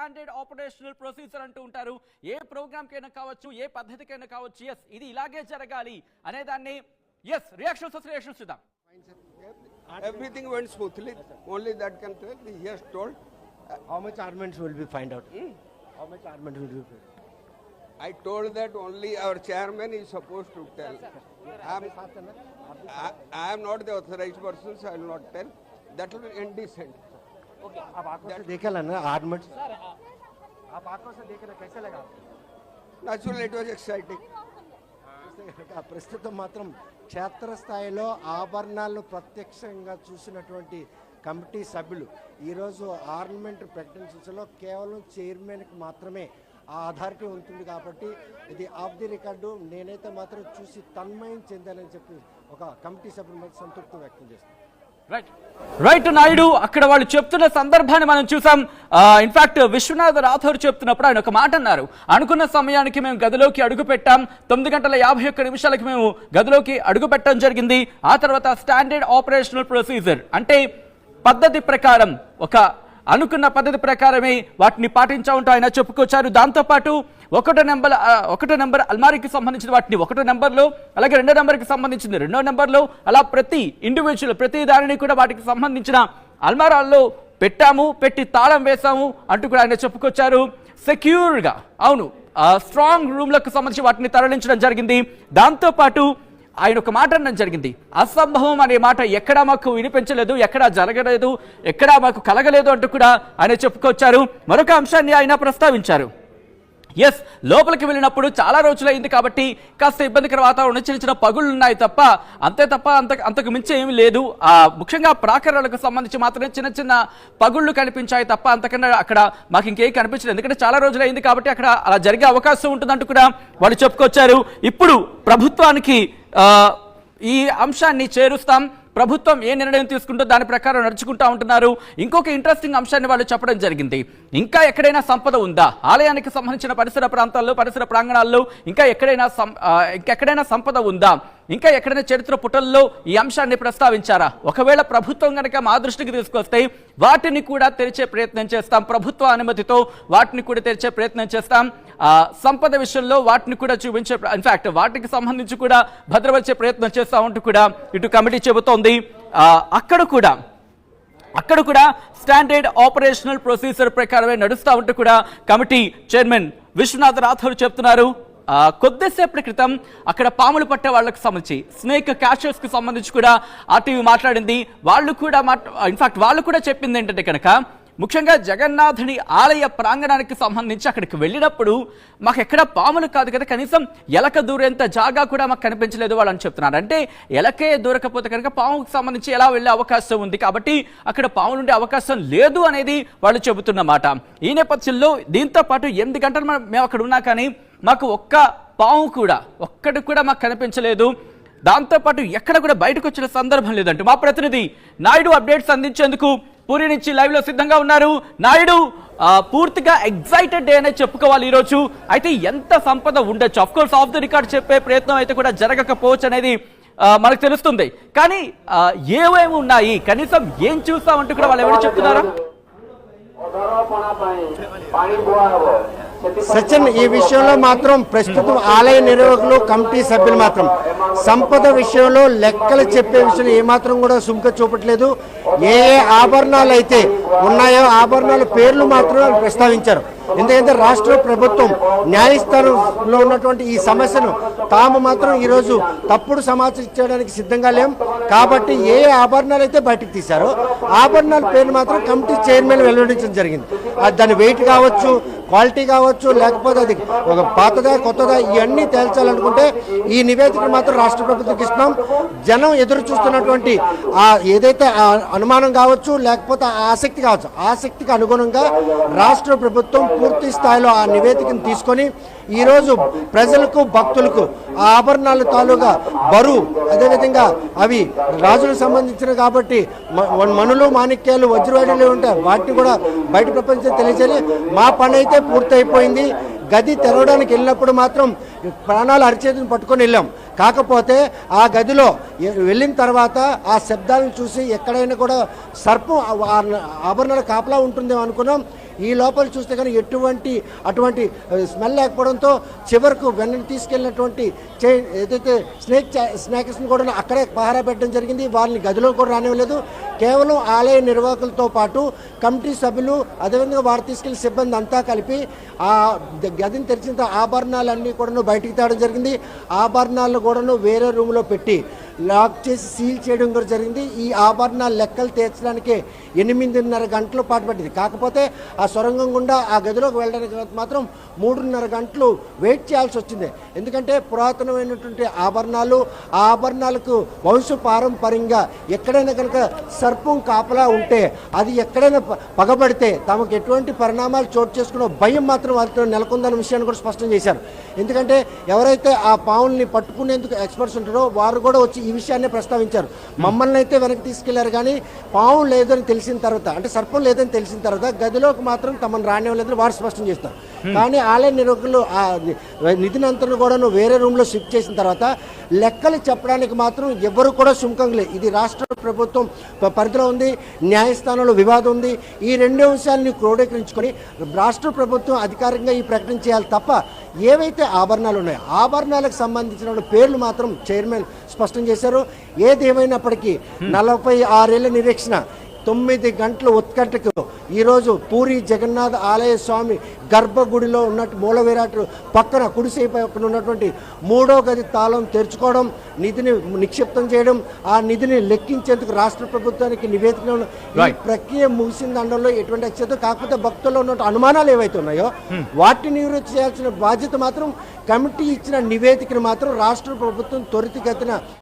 Standard operational procedure అంటూ ఉంటారు. ఏ ప్రోగ్రామ్కైనా కావచ్చు ఏ పద్ధతి పద్ధతికైనా కావచ్చు ఎస్ ఇది ఇలాగే జరగాలి అనే దాన్ని ఎస్ రియాక్షన్స్ రియాక్షన్స్ చూద్దాం. Everything went smoothly only that can tell he has told how much ornaments will be find out how much ornaments will be I told that only our chairman is suppose to tell I I'm not the authorized persons I will not tell that will indecent sir आप आंखों से देखे ना आर्ममेंट आप आंखों से देखे ना कैसे लगा Naturally, it was exciting. చూస్తే కనుక ప్రస్తుతం మాత్రం క్షేత్రస్థాయిలో ఆభరణాలను ప్రత్యక్షంగా చూసినటువంటి కమిటీ సభ్యులు ఈరోజు ఆర్నమెంట్ ప్రకటించలో కేవలం చైర్మన్కి మాత్రమే ఆ అథారిటీ ఉంటుంది కాబట్టి ఇది ఆఫ్ ది రికార్డు నేనైతే మాత్రం చూసి తన్మయం చెందానని చెప్పి ఒక కమిటీ సభ్యులు మాత్రం సంతృప్తి వ్యక్తం చేస్తాను రైట్ రైట్ నాయుడు అక్కడ వాళ్ళు చెప్తున్న సందర్భాన్ని మనం చూసాం. ఇన్ఫాక్ట్ విశ్వనాథ్ రాథోర్ చెప్తున్నప్పుడు ఆయన ఒక మాట అన్నారు. అనుకున్న సమయానికి మేము గదిలోకి అడుగు పెట్టాం. తొమ్మిది గంటల యాభై ఒక్క నిమిషాలకి మేము గదిలోకి అడుగు పెట్టడం జరిగింది. ఆ తర్వాత స్టాండర్డ్ ఆపరేషనల్ ప్రొసీజర్ అంటే పద్ధతి ప్రకారం ఒక అనుకున్న పద్ధతి ప్రకారమే వాటిని పాటించా ఉంటా ఆయన చెప్పుకొచ్చారు. దాంతోపాటు ఒకటో నెంబర్ ఒకటో నెంబర్ అల్మారీకి సంబంధించిన వాటిని ఒకటో నెంబర్లో అలాగే రెండో నెంబర్కి సంబంధించింది రెండో నెంబర్లో అలా ప్రతి ఇండివిజువల్ ప్రతి దానిని కూడా వాటికి సంబంధించిన అల్మారాల్లో పెట్టాము పెట్టి తాళం వేశాము అంటూ కూడా ఆయన చెప్పుకొచ్చారు. సెక్యూర్గా అవును స్ట్రాంగ్ రూమ్లకు సంబంధించి వాటిని తరలించడం జరిగింది. దాంతోపాటు ఆయన ఒక మాట అనడం జరిగింది. అసంభవం అనే మాట ఎక్కడా మాకు వినిపించలేదు ఎక్కడా జరగలేదు ఎక్కడా మాకు కలగలేదు అంటూ కూడా ఆయన చెప్పుకొచ్చారు. మరొక అంశాన్ని ఆయన ప్రస్తావించారు. ఎస్ లోపలికి వెళ్ళినప్పుడు చాలా రోజులైంది కాబట్టి కాస్త ఇబ్బందికర వాతావరణం చిన్న చిన్న పగుళ్ళు ఉన్నాయి తప్ప అంతే తప్ప అంత అంతకు మించి ఏమీ లేదు. ఆ ముఖ్యంగా ప్రాకారాలకు సంబంధించి మాత్రమే చిన్న చిన్న పగుళ్ళు కనిపించాయి తప్ప అంతకన్నా అక్కడ మాకు ఇంకేం కనిపించలేదు. ఎందుకంటే చాలా రోజులైంది కాబట్టి అక్కడ అలా జరిగే అవకాశం ఉంటుందంటూ కూడా వాళ్ళు చెప్పుకొచ్చారు. ఇప్పుడు ప్రభుత్వానికి ఈ అంశాన్ని చేరుస్తాం. ప్రభుత్వం ఏ నిర్ణయం తీసుకుంటో దాని ప్రకారం నడుచుకుంటా ఉంటున్నారు? ఇంకొక ఇంట్రెస్టింగ్ అంశాన్ని వాళ్ళు చెప్పడం జరిగింది. ఇంకా ఎక్కడైనా సంపద ఉందా? ఆలయానికి సంబంధించిన పరిసర ప్రాంతాల్లో పరిసర ప్రాంగణాల్లో ఇంకా ఎక్కడైనా సం- ఇంకెక్కడైనా సంపద ఉందా? ఇంకా ఎక్కడైనా చరిత్ర పుటల్లో ఈ అంశాన్ని ప్రస్తావించారా? ఒకవేళ ప్రభుత్వం కనుక మా దృష్టికి తీసుకొస్తే వాటిని కూడా తెరిచే ప్రయత్నం చేస్తాం. ప్రభుత్వ అనుమతితో వాటిని కూడా తెరిచే ప్రయత్నం చేస్తాం. సంపద విషయంలో వాటిని కూడా చూపించే ఇన్ఫాక్ట్ వాటికి సంబంధించి కూడా భద్రపరిచే ప్రయత్నం చేస్తామంటూ కూడా ఇటు కమిటీ చెబుతోంది. అక్కడ కూడా అక్కడ కూడా స్టాండర్డ్ ఆపరేషనల్ ప్రొసీజర్ ప్రకారమే నడుస్తూ ఉంటూ కూడా కమిటీ చైర్మన్ విశ్వనాథ్ రాథోడ్ చెప్తున్నారు. కొద్దిసేపటి క్రితం అక్కడ పాములు పట్టే వాళ్ళకి సంబంధించి స్నేక్ క్యాషర్స్కి సంబంధించి కూడా ఆర్టీవీ మాట్లాడింది. వాళ్ళు కూడా ఇన్ఫాక్ట్ వాళ్ళు కూడా చెప్పింది ఏంటంటే కనుక ముఖ్యంగా జగన్నాథుని ఆలయ ప్రాంగణానికి సంబంధించి అక్కడికి వెళ్ళినప్పుడు మాకు ఎక్కడ పాములు కాదు కదా కనీసం ఎలక దూరేంత జాగా కూడా మాకు కనిపించలేదు వాళ్ళు అని చెప్తున్నారు. అంటే ఎలకే దూరకపోతే కనుక పాముకు సంబంధించి ఎలా వెళ్ళే అవకాశం ఉంది? కాబట్టి అక్కడ పాములు ఉండే అవకాశం లేదు అనేది వాళ్ళు చెబుతున్నమాట ఈ నేపథ్యంలో దీంతో పాటు ఎనిమిది గంటలు మనం మేము అక్కడ ఉన్నా కానీ మాకు ఒక్క పాము కూడా ఒక్కటి కూడా మాకు కనిపించలేదు దాంతోపాటు ఎక్కడ కూడా బయటకు వచ్చిన సందర్భం లేదంటూ మా ప్రతినిధి నాయుడు అప్డేట్స్ అందించేందుకు పూరి నుంచి లైవ్లో సిద్ధంగా ఉన్నారు నాయుడు పూర్తిగా ఎగ్జైటెడ్ డే అనే చెప్పుకోవాలి ఈరోజు అయితే ఎంత సంపద ఉండొచ్చు of course off the record చెప్పే ప్రయత్నం అయితే కూడా జరగకపోవచ్చు అనేది మనకు తెలుస్తుంది కానీ ఆ, ఏవేమి ఉన్నాయి కనీసం ఏం చూస్తామంటూ కూడా వాళ్ళు ఎవరు చెప్తున్నారా సచిన్ ఈ విషయంలో మాత్రం ప్రస్తుతం ఆలయ నిర్వాహకులు కమిటీ సభ్యులు మాత్రం. సంపద విషయంలో లెక్కలు చెప్పే విషయంలో ఏమాత్రం కూడా సుంక చూపట్లేదు. ఏ ఏ ఆభరణాలు అయితే ఉన్నాయో ఆభరణాల పేర్లు మాత్రం ప్రస్తావించారు. ఎందుకంటే రాష్ట్ర ప్రభుత్వం న్యాయస్థానంలో ఉన్నటువంటి ఈ సమస్యను తాము మాత్రం ఈరోజు తప్పుడు సమాచారం ఇచ్చేయడానికి సిద్ధంగా లేం. కాబట్టి ఏ ఆభరణాలు అయితే బయటకు తీశారో ఆభరణాల పేరు మాత్రం కమిటీ చైర్మన్ వెల్లడించడం జరిగింది. దాని వెయిట్ కావచ్చు క్వాలిటీ కావచ్చు లేకపోతే అది ఒక పాతదా కొత్తదా ఇవన్నీ తేల్చాలనుకుంటే ఈ నివేదికను మాత్రం రాష్ట్ర ప్రభుత్వంకి ఇస్తున్నాం. జనం ఎదురు చూస్తున్నటువంటి ఆ ఏదైతే అనుమానం కావచ్చు లేకపోతే ఆసక్తి కావచ్చు ఆసక్తికి అనుగుణంగా రాష్ట్ర ప్రభుత్వం పూర్తి స్థాయిలో ఆ నివేదికను తీసుకొని ఈరోజు ప్రజలకు భక్తులకు ఆ ఆభరణాల తాలూగా బరువు అదేవిధంగా అవి రాజులకు సంబంధించిన కాబట్టి మనులు మాణిక్యాలు వజ్రవాడులు ఉంటాయి వాటిని కూడా బయట ప్రపంచం తెలియజేయాలి. మా పని అయితే పూర్తయిపోయింది. గది తెరవడానికి వెళ్ళినప్పుడు మాత్రం ప్రాణాలు అరిచేతిని పట్టుకొని వెళ్ళాం. కాకపోతే ఆ గదిలో వెళ్ళిన తర్వాత ఆ శబ్దాలను చూసి ఎక్కడైనా కూడా సర్పం ఆభరణాల కాపలా ఉంటుందేమో అనుకున్నాం. ఈ లోపల చూస్తే కానీ ఎటువంటి అటువంటి స్మెల్ లేకపోవడంతో చివరకు వెన్నని తీసుకెళ్ళినటువంటి చే ఏదైతే స్నేక్ స్నేక్స్ని కూడా అక్కడే పహారా పెట్టడం జరిగింది. వారిని గదిలో కూడా రానివ్వలేదు. కేవలం ఆలయ నిర్వాహకులతో పాటు కమిటీ సభ్యులు అదేవిధంగా వారు తీసుకెళ్ళి సిబ్బంది అంతా కలిపి ఆ గదిని తెరిచిన ఆభరణాలన్నీ కూడాను బయటికి తేవడం జరిగింది. ఆభరణాలను కూడాను వేరే రూమ్లో పెట్టి లాక్ చేసి సీల్ చేయడం కూడా జరిగింది. ఈ ఆభరణాల లెక్కలు తీర్చడానికి ఎనిమిదిన్నర గంటలు పాటు పట్టింది కాకపోతే ఆ సొరంగం గుండా ఆ గదిలోకి వెళ్ళడానికి మాత్రం మూడున్నర గంటలు వెయిట్ చేయాల్సి వచ్చింది. ఎందుకంటే పురాతనమైనటువంటి ఆభరణాలు ఆ ఆభరణాలకు వంశ పారంపర్యంగా ఎక్కడైనా కనుక సర్పం కాపలా ఉంటే అది ఎక్కడైనా పగబడితే తమకు ఎటువంటి పరిణామాలు చోటు చేసుకున్న భయం మాత్రం వారితో నెలకొందన్న విషయాన్ని కూడా స్పష్టం చేశారు. ఎందుకంటే ఎవరైతే ఆ పావుల్ని పట్టుకునేందుకు ఎక్స్పర్ట్స్ ఉంటారో వారు కూడా వచ్చి ఈ విషయాన్ని ప్రస్తావించారు. మమ్మల్ని అయితే వెనక్కి తీసుకెళ్ళారు కానీ పాము లేదని తెలిసిన తర్వాత అంటే సర్పం లేదని తెలిసిన తర్వాత గదిలోకి మాత్రం తమను రానివ్వలేదని వారు స్పష్టం చేస్తారు. కానీ ఆలయ నిర్వాహకులు ఆ కూడా వేరే రూమ్లో షిఫ్ట్ చేసిన తర్వాత లెక్కలు చెప్పడానికి మాత్రం ఎవరు కూడా సుముఖంగా లేదు ఇది రాష్ట్ర ప్రభుత్వం పరిధిలో ఉంది న్యాయస్థానంలో వివాదం ఉంది. ఈ రెండు అంశాలని క్రోడీకరించుకొని రాష్ట్ర ప్రభుత్వం అధికారికంగా ఈ ప్రకటన చేయాలి తప్ప ఏవైతే ఆభరణాలు ఉన్నాయో ఆభరణాలకు సంబంధించిన పేర్లు మాత్రం చైర్మన్ స్పష్టం చేశారు ఏది ఏమైనప్పటికీ నలభై ఆరేళ్ళ నిరీక్షణ తొమ్మిది గంటల ఉత్కంఠకు ఈరోజు పూరి జగన్నాథ ఆలయ స్వామి గర్భగుడిలో ఉన్నట్టు మూల విరాట్ పక్కన కుడిసే పక్కన ఉన్నటువంటి మూడో గది తాళం తెరుచుకోవడం నిధిని నిక్షిప్తం చేయడం ఆ నిధిని లెక్కించేందుకు రాష్ట్ర ప్రభుత్వానికి నివేదిక ఈ. ప్రక్రియ ముగిసిన దండంలో ఎటువంటి అక్షత కాకపోతే భక్తుల్లో ఉన్న అనుమానాలు ఏవైతే ఉన్నాయో వాటిని నివృత్తి చేయాల్సిన బాధ్యత మాత్రం కమిటీ ఇచ్చిన నివేదికను మాత్రం రాష్ట్ర ప్రభుత్వం త్వరితగతిన